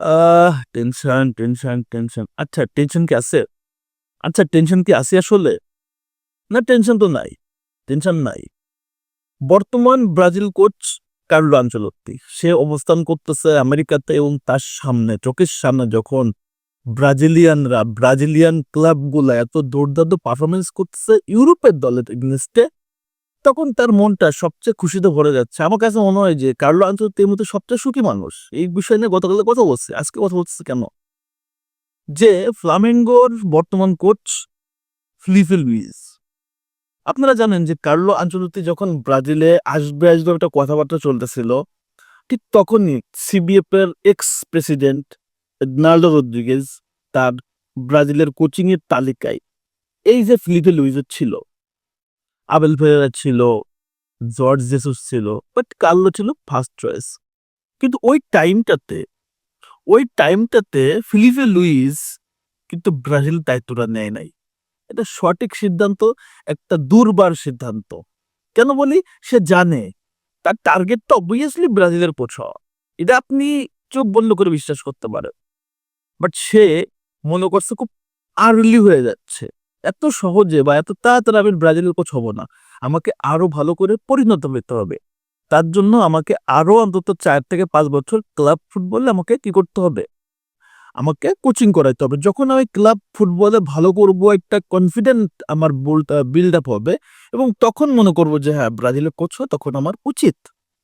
আহ tension, tension, tension. আচ্ছা tension কি আছে? আচ্ছা টেনশন কি আছে আসলে? না টেনশন তো নাই। টেনশন নাই। বর্তমান ব্রাজিল কোচ কার্লো আনচেলত্তি। সে অবস্থান করতেছে আমেরিকাতে এবং তার সামনে চোখের সামনে যখন ব্রাজিলিয়ানরা ব্রাজিলিয়ান ক্লাবগুলো এত দুর্দান্ত পারফরমেন্স করতেছে ইউরোপের দলের এগেইনস্টে তখন তার মনটা সবচেয়ে খুশিতে ভরে যাচ্ছে। আমার কাছে মনে হয় যে কার্লো এর মধ্যে সবচেয়ে সুখী মানুষ। এই বিষয় নিয়ে গতকালে কথা বলছে। আজকে কথা বলছে কেন? যে ফ্লামেঙ্গোর বর্তমান কোচ ফিলিপে লুইস। আপনারা জানেন যে কার্লো আনচেলত্তি যখন ব্রাজিলে আসবে, আসবে একটা কথাবার্তা চলতেছিল। ঠিক তখনই সিবিএফ এর এক্স প্রেসিডেন্ট এডনাল্ডো রদ্রিগেজ তার ব্রাজিলের কোচিং এর তালিকায় এই যে ফিলিপে লুইসের ছিল, আবেল ফেরেরা ছিল, জর্জ জেসুস ছিল, বাট কার্লো ছিল ফার্স্ট চয়েস। কিন্তু ওই টাইমটাতে ওই টাইমটাতে ফিলিপে লুইস কিন্তু ব্রাজিল দায়িত্বটা নেয় নাই। এটা সঠিক সিদ্ধান্ত, একটা দুর্বার সিদ্ধান্ত। কেন বলি? সে জানে তার টার্গেটটা অবভিয়াসলি ব্রাজিলের হওয়া। এটা আপনি চোখ বন্ধ করে বিশ্বাস করতে পারেন। বাট সে মনে করছে খুব আর্লি হয়ে যাচ্ছে। এত সহজে বা এত তাড়াতাড়ি আমি ব্রাজিলের কোচ হব না। আমাকে আরও ভালো করে পরিণত হতে হবে। তার জন্য আমাকে আরও অন্তত চার থেকে পাঁচ বছর ক্লাব ফুটবলে আমাকে কি করতে হবে? আমাকে কোচিং করাইতে হবে। যখন আমি ক্লাব ফুটবলে ভালো করব, একটা কনফিডেন্ট আমার বিল্ড আপ হবে এবং তখন মনে করব যে হ্যাঁ, ব্রাজিলের কোচ তখন আমার উচিত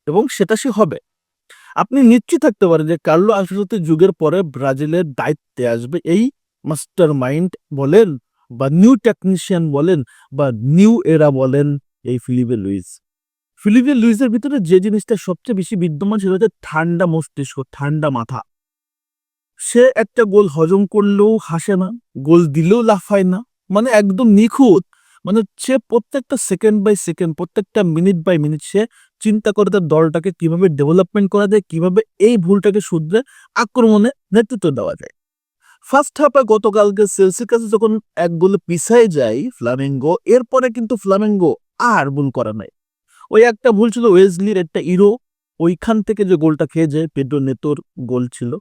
এবং সেটা সে হবে। আপনি নিশ্চিত থাকতে পারেন যে কার্লো আনচেলত্তির যুগের পরে ব্রাজিলের দায়িত্বে আসবে এই মাস্টার মাইন্ড বলেন বা নিউ টেকনিশিয়ান বলেন বা নিউ এরা বলেন এই ফিলিপে লুইস। ফিলিপে লুইসের ভিতরে যে জিনিসটা সবচেয়ে বেশি বিদ্যমান সেটা হচ্ছে ঠান্ডা মস্তিষ্ক, ঠান্ডা মাথা। সে একটা গোল হজম করলেও হাসে না, গোল দিলেও লাফায় না। মানে একদম নিখুঁত। মানে সে প্রত্যেকটা সেকেন্ড বাই সেকেন্ড, প্রত্যেকটা মিনিট বাই মিনিট সে চিন্তা করে তার দলটাকে কীভাবে ডেভেলপমেন্ট করা যায়, কীভাবে এই ভুলটাকে শুধরে আক্রমণে নেতৃত্ব দেওয়া যায়। ফার্স্ট হাফে গতকালকে চেলসির কাছে যখন এক গোলে পিছায় যায় ফ্লামেঙ্গো, এরপরে কিন্তু ফ্লামেঙ্গো আর ভুল করে নাই। ওই একটা ভুল ছিল ওয়েজলির একটা ইরো, ওইখান থেকে যে গোলটা খেয়ে যায় পেড্রো নেতোর গোল ছিল।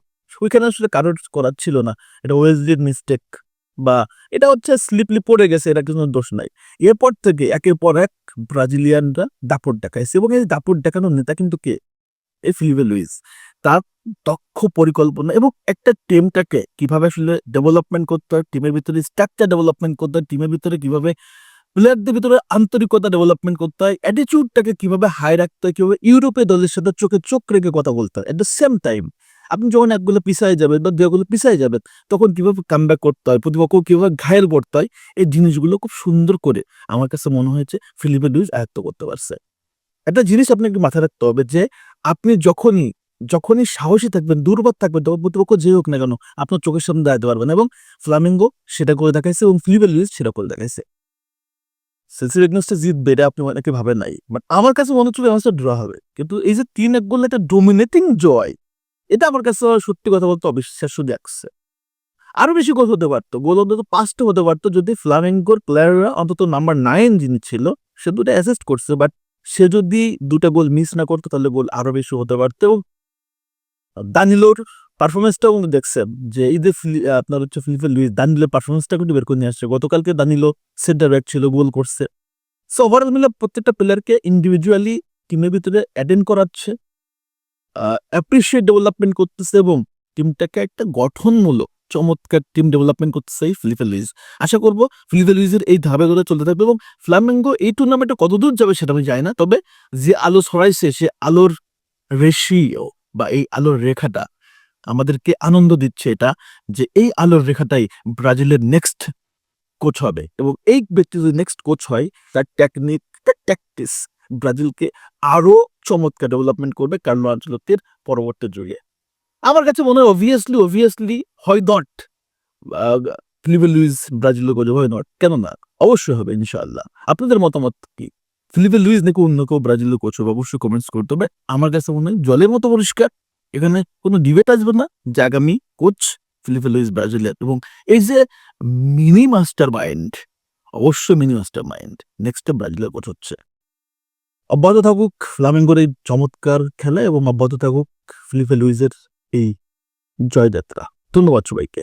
ওইখানে আসলে কারোর করার ছিল না। এটা ওয়েজলির মিস্টেক বা এটা হচ্ছে স্লিপলি পড়ে গেছে এটা কিন্তু দোষ নাই। এরপর থেকে একের পর এক ব্রাজিলিয়ানরা দাপট দেখাইছে এবং এই দাপট দেখানোর নেতা কিন্তু কে? এই ফিলিপে লুইস। তার দক্ষ পরিকল্পনা এবং একটা টিমটাকে কীভাবে আসলে ডেভেলপমেন্ট করতে হয়, টিমের ভিতরে স্ট্রাকচার ডেভেলপমেন্ট করতে হয়, টিমের ভিতরে কীভাবে প্লেয়ারদের ভিতরে আন্তরিকতা ডেভেলপমেন্ট করতে হয়, অ্যাটিটিউডটাকে কীভাবে হাই রাখতে হয়, কীভাবে ইউরোপীয় দলের সাথে চোখে চোখ রেখে কথা বলতে হয়। এট দ্য সেম টাইম আপনি যখন ১ গোলে পিছায় যাবেন বা ২ গোলে পিছায় যাবেন, তখন কীভাবে কামব্যাক করতে হয়, প্রতিপক্ষ কীভাবে ঘায়েল করতে হয়, এই জিনিসগুলো খুব সুন্দর করে আমার কাছে মনে হয়েছে ফিলিপে লুইস আয়ত্ত করতে পারছে। একটা জিনিস আপনাকে মাথায় রাখতে হবে যে আপনি যখনই, যখনই সাহসী থাকবেন, দুর্বল থাকবেন তখন প্রতিপক্ষ যে হোক না কেন আপনার চোখের সামনে দাঁড়াতে পারবেন এবং ফ্লামেঙ্গো সেটা করে দেখাইছে এবং ফিলিপে লুইস সেটা করে দেখাইছে। চেলসির এগেইনস্টে জিতবে এটা আপনি অনেকে ভাবেন নাই। বাট আমার কাছে মনে হচ্ছিল ম্যাচটা ড্র হবে। কিন্তু এই যে ৩-১ গোলে একটা ডমিনেটিং জয়, এটা আমার কাছে সত্যি কথা বলতে অবিশ্বাস্য লাগছে। আরও বেশি গোল হতে পারত। গোল অন্তত ৫ টা হতে পারত যদি ফ্লামেঙ্গোর প্লেয়াররা অন্তত নাম্বার ৯ যিনি ছিল সে ২ টা অ্যাসিস্ট করছে বাট সে যদি ২ টা গোল মিস না করতো তাহলে গোল আরও বেশি হতে পারতো এবং দানিলোর পারফরম্যান্সটাও কিন্তু দেখছেন যে ফিলি আপনার হচ্ছে ফিলিপে লুইস দানিলোর পারফরমেন্সটা কিন্তু বের করে নিয়ে আসছে। গতকালকে দানিলো সেন্টার ব্যাক ছিল, গোল করছে। সো ওভারঅল মিলে প্রত্যেকটা প্লেয়ারকে ইন্ডিভিজুয়ালি টিমের ভিতরে অ্যাটেন্ড করাচ্ছে। অ্যাপ্রিসিয়েট ডেভেলপমেন্ট করতেছে এবং টিমটাকে একটা গঠনমূলক চমৎকার টিম ডেভেলপমেন্ট করতেছে এই ফিলিপে লুইস। আশা করব ফিলিপে লুইসের এই ধাপে করে চলতে থাকবে এবং ফ্লামেঙ্গো এই টুর্নামেন্টে কতদূর যাবে সেটা আমি জানি না। তবে যে আলো ছড়াইছে সে আলোর রেশিও বা এই আলোর রেখাটা আমাদেরকে আনন্দ দিচ্ছে এটা যে এই আলোর রেখাটাই ব্রাজিলের নেক্সট কোচ হবে এবং এই ব্যক্তি যদি নেক্সট কোচ হয় তার টেকনিক, তার ট্যাকটিস ব্রাজিলকে আরও চমৎকার ডেভেলপমেন্ট করবে কার্লো আনচেলত্তির পরবর্তী যুগে। আমার কাছে মনে হয় obviously, obviously why not Felipe Luis ব্রাজিলের কোচ হয় নট। কেন না? অবশ্যই হবে ইনশাআল্লাহ। আপনাদের মতামত কি? ফিলিপে লুইস নাকি অন্য কেউ ব্রাজিলের কোচ? অবশ্যই কমেন্টস করতে হবে। আমার কাছে মনে হয় জলের মতো পরিষ্কার। এখানে কোনো ডিবেট আসবে না যে আগামী কোচ ফিলিপে লুইস ব্রাজিলের এবং এই যে মিনি মাস্টার মাইন্ড, অবশ্যই মিনি মাস্টার মাইন্ড নেক্সট ব্রাজিলের কোচ হচ্ছে। অব্যাহত থাকুক ফ্লামেঙ্গোর এই চমৎকার খেলা এবং অব্যাহত থাকুক ফিলিপে লুইসের এই জয়যাত্রা ধন্যবাদ সবাইকে